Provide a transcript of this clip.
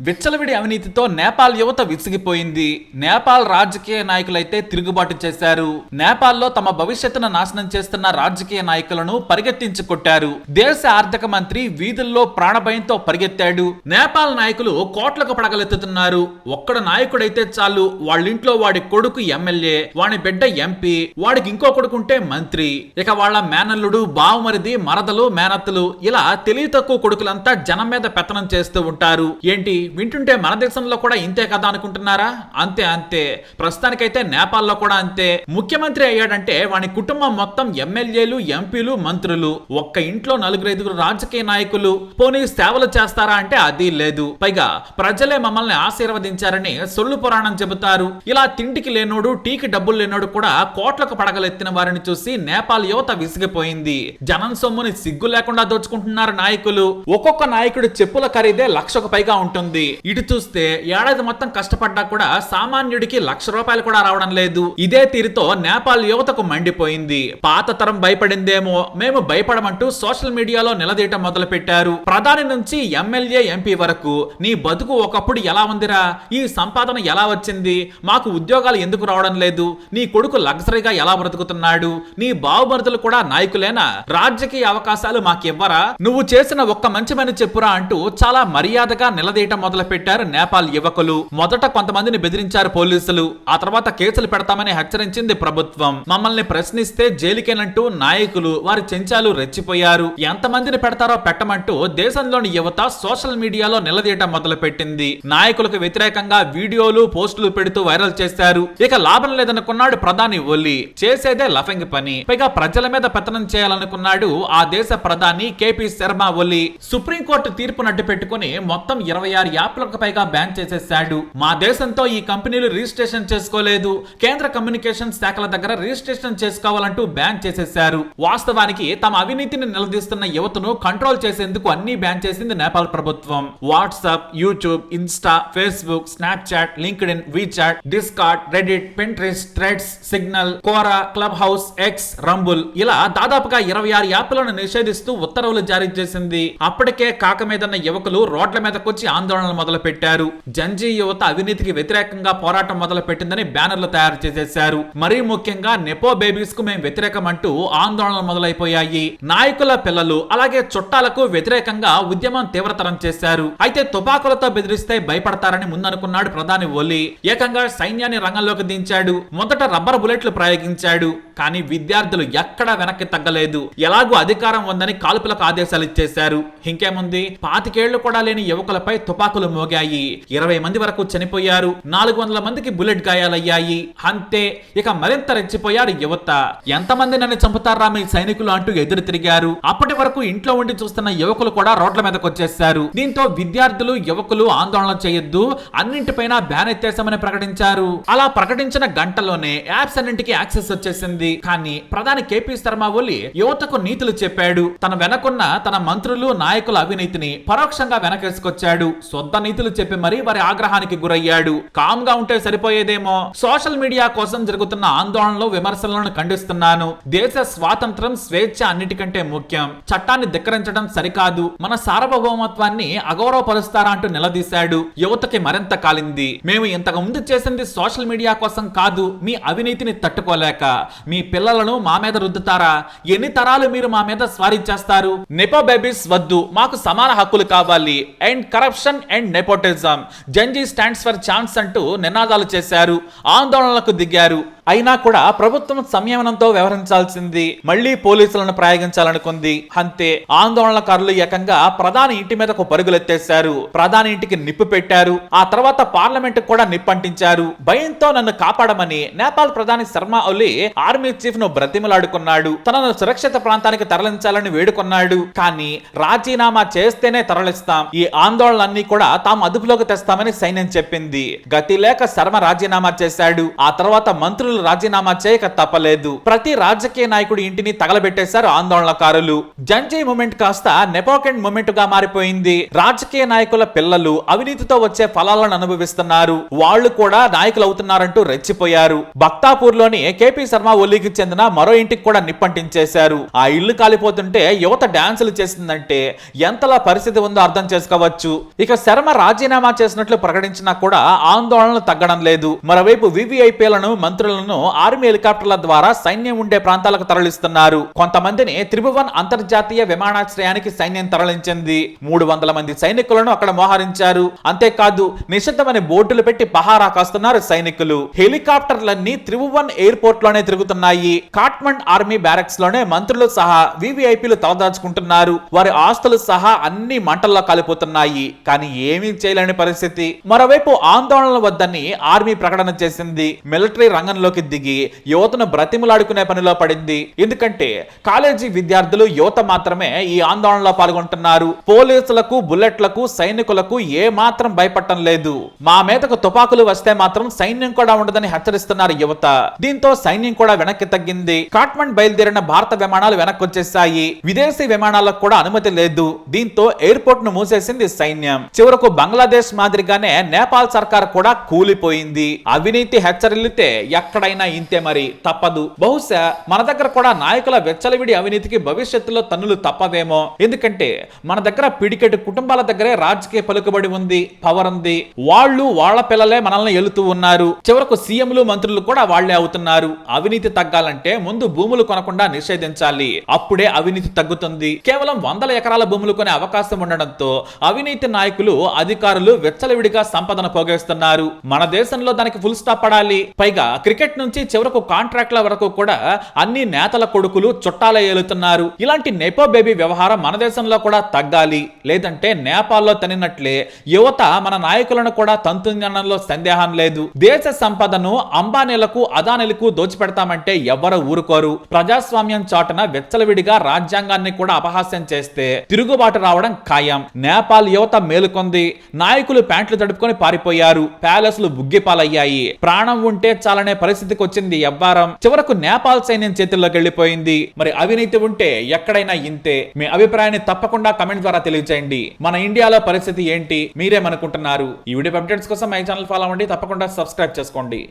విచ్చలవిడి అవినీతితో నేపాల్ యువత విసిగిపోయింది. నేపాల్ రాజకీయ నాయకులైతే తిరుగుబాటు చేశారు. నేపాల్లో తమ భవిష్యత్తును నాశనం చేస్తున్న రాజకీయ నాయకులను పరిగెత్తించి కొట్టారు. దేశ ఆర్థిక మంత్రి వీధుల్లో ప్రాణభయంతో పరిగెత్తాడు. నేపాల్ నాయకులు కోట్లకు పడగలెత్తుతున్నారు. ఒక్కడ నాయకుడైతే చాలు వాళ్ళింట్లో వాడి కొడుకు ఎమ్మెల్యే వాడి బిడ్డ ఎంపీ వాడికి ఇంకో కొడుకు ఉంటే మంత్రి. ఇక వాళ్ళ మేనల్లుడు బావమరిది మరదలు మేనత్తలు ఇలా తెలివి తక్కువ కొడుకులంతా జనం మీద పెత్తనం చేస్తూ ఉంటారు. ఏంటి? వింటుంటే మన దేశంలో కూడా ఇంతే కదా అనుకుంటున్నారా? అంతే అంతే. ప్రస్తుతానికైతే నేపాల్లో కూడా అంతే. ముఖ్యమంత్రి అయ్యాడంటే వాని కుటుంబం మొత్తం ఎమ్మెల్యేలు ఎంపీలు మంత్రులు. ఒక్క ఇంట్లో నలుగురు ఐదుగురు రాజకీయ నాయకులు. పోనీ సేవలు చేస్తారా అంటే అది లేదు. పైగా ప్రజలే మమ్మల్ని ఆశీర్వదించారని సొల్లు పురాణం చెబుతారు. ఇలా తిండికి లేనోడు టీకి డబ్బులు లేనోడు కూడా కోట్లకు పడగలెత్తిన వారిని చూసి నేపాల్ యువత విసిగిపోయింది. జనం సొమ్ముని సిగ్గు లేకుండా దోచుకుంటున్నారు నాయకులు. ఒక్కొక్క నాయకుడి చెప్పుల ఖరీదే లక్షకు పైగా ఉంటుంది. ఇటు చూస్తే ఏడాది మొత్తం కష్టపడ్డా కూడా సామాన్యుడికి లక్ష రూపాయలు కూడా రావడం లేదు. ఇదే తీరుతో నేపాల్ యువతకు మండిపోయింది. పాత తరం భయపడిందేమో మేము భయపడమంటూ సోషల్ మీడియాలో నిలదీయటం మొదలు పెట్టారు ప్రధాని నుంచి ఎమ్మెల్యే ఎంపీ వరకు నీ బతుకు ఒకప్పుడు ఎలా ఉందిరా? ఈ సంపాదన ఎలా వచ్చింది? మాకు ఉద్యోగాలు ఎందుకు రావడం లేదు? నీ కొడుకు లగ్జరీగా ఎలా బ్రతుకుతున్నాడు? నీ బావమరుదులు కూడా నాయకులేనా? రాజకీయ అవకాశాలు మాకివ్వరా? నువ్వు చేసిన ఒక్క మంచి పని చెప్పురా అంటూ చాలా మర్యాదగా నిలదీయటం మొదలుపెట్టారు నేపాల్ యువకులు. మొదట కొంతమందిని బెదిరించారు పోలీసులు. ఆ తర్వాత కేసులు పెడతామని హెచ్చరించింది ప్రభుత్వం. మమ్మల్ని ప్రశ్నిస్తే జైలుకేనంటూ నాయకులు వారి చెంచాలు రెచ్చిపోయారు. ఎంతమందిని పెడతారో పెట్టమంటూ దేశంలోని యువత సోషల్ మీడియాలో నిలదీయటం మొదలు పెట్టింది నాయకులకు వ్యతిరేకంగా వీడియోలు పోస్టులు పెడుతూ వైరల్ చేశారు. ఇక లాభం లేదనుకున్నాడు ప్రధాని ఒలి. చేసేదే లఫంగి పని. పైగా ప్రజల మీద పెత్తనం చేయాలనుకున్నాడు ఆ దేశ ప్రధాని కేపీ శర్మ ఒలి. సుప్రీంకోర్టు తీర్పును అడ్డు పెట్టుకుని మొత్తం ఇరవై ఆరు యాప్లకు పైగా బ్యాన్ చేసేశాడు. మా దేశంతో ఈ కంపెనీలు రిజిస్ట్రేషన్ చేసుకోలేదు. కేంద్ర కమ్యూనికేషన్ శాఖల దగ్గర రిజిస్ట్రేషన్ చేసుకోవాలంటూ బ్యాన్ చేసేశారు. వాస్తవానికి తమ అవినీతిని నిలదీస్తున్న యువతను కంట్రోల్ చేసేందుకు అన్ని బ్యాన్ చేసింది నేపాల్ ప్రభుత్వం. WhatsApp YouTube Insta Facebook Snapchat LinkedIn WeChat Discord Reddit Pinterest Threads Signal Quora Clubhouse X Rumble ఇలా దాదాపుగా ఇరవై ఆరు యాప్లను నిషేధిస్తూ ఉత్తర్వులు జారీ చేసింది. అప్పటికే కాక మీదన్న యువకులు రోడ్ల మీదకొచ్చి ఆందోళనలు మొదలు పెట్టారు జంజీ యువత అవినీతికి వ్యతిరేకంగా పోరాటం మొదలు పెట్టిందని బ్యానర్లు తయారు చేసేశారు. మరీ ముఖ్యంగా నెపో బేబీస్కు మేము వ్యతిరేకం అంటూ ఆందోళనలు మొదలైపోయాయి. నాయకుల పిల్లలు అలాగే చుట్టాలకు వ్యతిరేకంగా ఉద్యమం తీవ్రతరం చేశారు. అయితే తుపాకులతో బెదిరిస్తే భయపడతారని ముందనుకున్నాడు ప్రధాని ఓలీ. ఏకంగా సైన్యాన్ని రంగంలోకి దించాడు. మొదట రబ్బర్ బుల్లెట్లు ప్రయోగించాడు. కానీ విద్యార్థులు ఎక్కడా వెనక్కి తగ్గలేదు. ఎలాగూ అధికారం ఉందని కాల్పులకు ఆదేశాలు ఇచ్చేశారు. ఇంకేముంది? పాతికేళ్ళు కూడా లేని యువకులపై కాల్పులు మోగాయి. ఇరవై మంది వరకు చనిపోయారు. నాలుగు వందల మందికి బుల్లెట్ గాయాలయ్యాయి. అంతే. ఇక మరింత రెచ్చిపోయారు యువత. ఎంతమంది నన్ను చంపుతారా మీ సైనికులు అంటూ ఎదురు తిరిగారు. అప్పటి వరకు ఇంట్లో ఉండి చూస్తున్న యువకులు కూడా రోడ్ల మీదకు వచ్చేసారు దీంతో విద్యార్థులు యువకులు ఆందోళన చేయొద్దు. అన్నింటిపైన బ్యాన్ ఎత్తేసామని ప్రకటించారు. అలా ప్రకటించిన గంటలోనే యాప్స్ అన్నింటికి యాక్సెస్ వచ్చేసింది. కానీ ప్రధాని కేపీ శర్మ ఓలి యువతకు నీతులు చెప్పాడు. తన వెనకున్న తన మంత్రులు నాయకుల అవినీతిని పరోక్షంగా వెనకేసుకొచ్చాడు. సొంత నీతులు చెప్పి మరీ వారి ఆగ్రహానికి గురయ్యాడు. కామ్గా ఉంటే సరిపోయేదేమో. సోషల్ మీడియా కోసం జరుగుతున్న ఆందోళనలు విమర్శలను ఖండిస్తున్నాను. దేశ స్వాతంత్రం స్వేచ్ఛ అన్నిటికంటే ముఖ్యం. చట్టాన్ని ధిక్కరించడం సరికాదు. మన సార్వభౌమత్వాన్ని అగౌరవపరుస్తారా అంటూ నిలదీశాడు. యువతకి మరింత కాలింది. మేము ఇంతకు ముందు చేసింది సోషల్ మీడియా కోసం కాదు మీ అవినీతిని తట్టుకోలేక. మీ పిల్లలను మా మీద రుద్దుతారా? ఎన్ని తరాలు మీరు మా మీద స్వారీ చేస్తారు? నెపో బేబీస్ వద్దు. మాకు సమాన హక్కులు కావాలి. And corruption and nepotism Gen Z stands for chance అంటూ నినాదాలు చేశారు. ఆందోళనలకు దిగారు. అయినా కూడా ప్రభుత్వం సంయమనంతో వ్యవహరించాల్సింది. మళ్ళీ పోలీసులను ప్రయోగించాలనుకుంది. అంతే. ఆందోళనకారులు ఏకంగా ప్రధాని ఇంటి మీదకు పరుగులెత్తేశారు. ప్రధాని ఇంటికి నిప్పు పెట్టారు. ఆ తర్వాత పార్లమెంట్ కూడా నిప్పంటించారు భయంతో నన్ను కాపాడమని నేపాల్ ప్రధాని శర్మ ఒలి ఆర్మీ చీఫ్ను బ్రతిమలాడుకున్నాడు. తనను సురక్షిత ప్రాంతానికి తరలించాలని వేడుకున్నాడు. కానీ రాజీనామా చేస్తేనే తరలిస్తాం. ఈ ఆందోళనలన్నీ కూడా తాము అదుపులోకి తెస్తామని సైన్యం చెప్పింది. గతి లేక శర్మ రాజీనామా చేశాడు. ఆ తర్వాత మంత్రులు మంత్రులు రాజీనామా చేయక తప్పలేదు. ప్రతి రాజకీయ నాయకుడి ఇంటిని తగలబెట్టేశారు ఆందోళనకారులు. జంజీ మూమెంట్ కాస్త నెపోకెండ్ మూమెంట్గా మారిపోయింది. రాజకీయ నాయకుల పిల్లలు అవినీతితో వచ్చే ఫలాలను అనుభవిస్తున్నారు. వాళ్ళు కూడా నాయకులు అవుతున్నారంటూ రెచ్చిపోయారు. బక్తాపూర్లోని కేపీ శర్మ ఒలికి చెందిన మరో ఇంటికి కూడా నిప్పంటించేశారు. ఆ ఇల్లు కాలిపోతుంటే యువత డాన్సులు చేసిందంటే ఎంతలా పరిస్థితి ఉందో అర్థం చేసుకోవచ్చు. ఇక శర్మ రాజీనామా చేసినట్లు ప్రకటించినా కూడా ఆందోళనలు తగ్గడం లేదు. మరోవైపు వివిఐపీలను మంత్రులను ఆర్మీ హెలికాప్టర్ల ద్వారా సైన్యం ఉండే ప్రాంతాలకు తరలిస్తున్నారు. కొంతమందిని త్రిభువన్ అంతర్జాతీయ విమానాశ్రయానికి సైన్యం తరలించింది. మూడు వందల మంది సైనికులను అక్కడ మోహరించారు. అంతేకాదు నిషిద్ధమని బోర్డులు పెట్టి పహారా కాస్తున్నారు సైనికులు. హెలికాప్టర్లన్నీ త్రిభువన్ ఎయిర్పోర్ట్లోనే తిరుగుతున్నాయి. కాట్మండ్ ఆర్మీ బ్యారక్స్లోనే మంత్రులు సహా వివిఐపీలు తలదాచుకుంటున్నారు. వారి ఆస్తులు సహా అన్ని మంటల్లో కాలిపోతున్నాయి. కానీ ఏమీ చేయలేని పరిస్థితి. మరోవైపు ఆందోళనలు వద్దని ఆర్మీ ప్రకటన చేసింది. మిలిటరీ రంగంలో రంగంలోకి దిగి యువతను బ్రతిములాడుకునే పనిలో పడింది. ఎందుకంటే కాలేజీ విద్యార్థులు యువత మాత్రమే ఈ ఆందోళనలో పాల్గొంటున్నారు. పోలీసులకు బుల్లెట్లకు సైనికులకు ఏ మాత్రం భయపడటం లేదు. మా మీదకు తుపాకులు వస్తే మాత్రం సైన్యం కూడా ఉండదని హెచ్చరిస్తున్నారు యువత. దీంతో సైన్యం కూడా వెనక్కి తగ్గింది. కాట్మండ్ బయలుదేరిన భారత విమానాలు వెనక్కి వచ్చేసాయి విదేశీ విమానాలకు కూడా అనుమతి లేదు. దీంతో ఎయిర్పోర్ట్ను మూసేసింది సైన్యం. చివరకు బంగ్లాదేశ్ మాదిరిగానే నేపాల్ సర్కార్ కూడా కూలిపోయింది. అవినీతి హెచ్చరిల్లితే ఎక్కడైనా ఇంతే మరి తప్పదు. బహుశా మన దగ్గర కూడా నాయకుల వెచ్చలవిడి అవినీతికి భవిష్యత్తులో తన్నులు తప్పదేమో ఎందుకంటే మన దగ్గర పిడికెట్ కుటుంబాల దగ్గరే రాజకీయ పలుకుబడి ఉంది పవర్ ఉంది. వాళ్ళు వాళ్ళ పిల్లలే మనల్ని ఎలుతూ ఉన్నారు. చివరకు సీఎంలు మంత్రులు కూడా వాళ్ళే అవుతున్నారు. అవినీతి తగ్గాలంటే ముందు భూములు కొనకుండా నిషేధించాలి. అప్పుడే అవినీతి తగ్గుతుంది. కేవలం వందల ఎకరాల భూములు కొనే అవకాశం ఉండడంతో అవినీతి నాయకులు అధికారులు వెచ్చలవిడిగా సంపదను పోగేస్తున్నారు. మన దేశంలో దానికి ఫుల్ స్టాప్ పడాలి. పైగా క్రికెట్ నుంచి చివరకు కాంట్రాక్ట్ల వరకు కూడా అన్ని నేతల కొడుకులు చుట్టాల ఏలుతున్నారు. ఇలాంటి నెపో బేబీ వ్యవహారం మన దేశంలో కూడా తగ్గాలి. లేదంటే నేపాల్లో తనినట్లే యువత మన నాయకులను కూడా తంతుజ్ఞానంలో సందేహం లేదు. దేశ సంపదను అంబానీలకు అదానీలకు దోచిపెడతామంటే ఎవ్వరు ఊరుకోరు. ప్రజాస్వామ్యం చాటున వెచ్చలవిడిగా రాజ్యాంగాన్ని కూడా అపహాస్యం చేస్తే తిరుగుబాటు రావడం ఖాయం. నేపాల్ యువత మేలుకొంది. నాయకులు ప్యాంట్లు తడుపుకొని పారిపోయారు. ప్యాలెస్లు బుగ్గిపాలయ్యాయి. ప్రాణం ఉంటే చాలనే పరిస్థితి పరిస్థితికి వచ్చింది ఎవ్వారం చివరకు నేపాల్ సైన్యం చేతుల్లోకి వెళ్ళిపోయింది. మరి అవినీతి ఉంటే ఎక్కడైనా ఇంతే. మీ అభిప్రాయాన్ని తప్పకుండా కమెంట్ ద్వారా తెలియజేయండి మన ఇండియాలో పరిస్థితి ఏంటి? మీరేమనుకుంటున్నారు? ఈ వీడియో అప్డేట్స్ కోసం మై ఛానల్ ఫాలో అవ్వండి. తప్పకుండా సబ్స్క్రైబ్ చేసుకోండి.